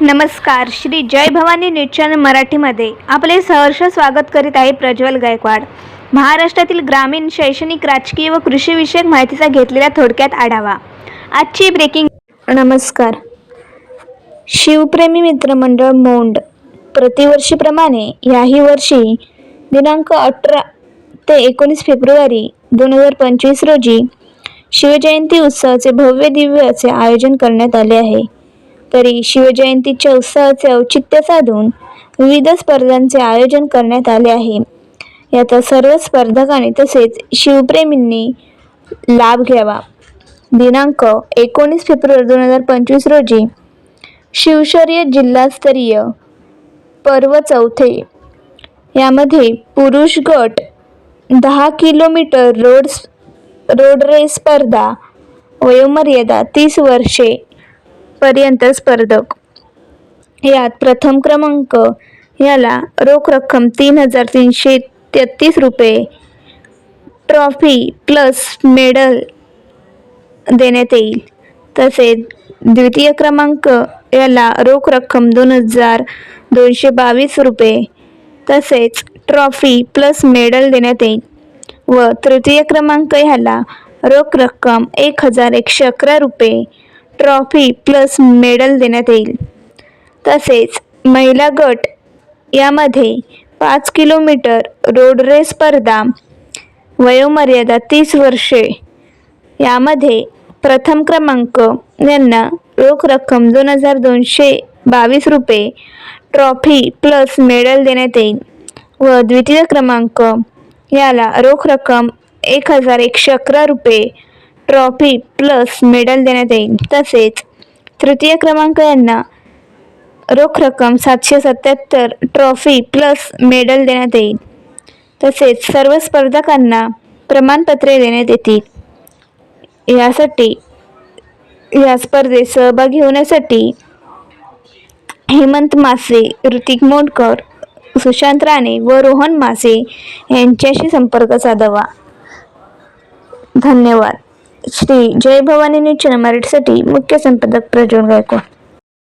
नमस्कार Shri Jai Bhavani news channel मराठीमध्ये आपले सहर्ष स्वागत करीत आहे प्रज्वल गायकवाड. महाराष्ट्रातील ग्रामीण शैक्षणिक राजकीय व कृषीविषयक माहितीचा घेतलेला थोडक्यात आढावा. आजची ब्रेकिंग नमस्कार. शिवप्रेमी मित्रमंडळ मोंड प्रतिवर्षीप्रमाणे याही वर्षी दिनांक अठरा ते एकोणीस फेब्रुवारी दोन हजार पंचवीस रोजी शिवजयंती उत्सवाचे भव्य दिव्य असे आयोजन करण्यात आले आहे. तरी शिवजयंतीच्या उत्साहाचे औचित्य साधून विविध स्पर्धांचे आयोजन करण्यात आले आहे. याचा सर्व स्पर्धकांनी तसेच शिवप्रेमींनी लाभ घ्यावा. दिनांक एकोणीस फेब्रुवारी दोन हजार पंचवीस रोजी शिवशर्य जिल्हास्तरीय पर्व चौथे. यामध्ये पुरुष गट दहा किलोमीटर रोड रोड रेस स्पर्धा वयोमर्यादा तीस वर्षे पर्यंत स्पर्धक. यात प्रथम क्रमांक याला रोख रक्कम तीन हजार तीनशे तेहतीस रुपये ट्रॉफी प्लस मेडल देण्यात येईल. तसेच द्वितीय क्रमांक याला रोख रक्कम दोन हजार दोनशे बावीस रुपये तसेच ट्रॉफी प्लस मेडल देण्यात येईल. व तृतीय क्रमांक ह्याला रोख रक्कम एक हजार एकशे अकरा रुपये ट्रॉफी प्लस मेडल देण्यात येईल. तसेच महिला गट यामध्ये पाच किलोमीटर रोड रेस स्पर्धा वयोमर्यादा तीस वर्षे यामध्ये प्रथम क्रमांक यांना रोख रक्कम दोन हजार दोनशे बावीस रुपये ट्रॉफी प्लस मेडल देण्यात येईल व द्वितीय क्रमांक याला रोख रक्कम एक हजार एकशे अकरा रुपये ट्रॉफी प्लस मेडल देण्यात येईल. तसेच तृतीय क्रमांक यांना रोख रक्कम सातशे सत्याहत्तर ट्रॉफी प्लस मेडल देण्यात येईल. तसेच सर्व स्पर्धकांना प्रमाणपत्रे देण्यात येतील. यासाठी या स्पर्धेत सहभागी होण्यासाठी हेमंत मासे ऋतिक मोडकर सुशांत राणे व रोहन मासे यांच्याशी संपर्क साधावा. धन्यवाद. श्री जय भवानी न्यूज चॅनल मराठीसाठी मुख्य संपादक प्रज्वल गायकवाड.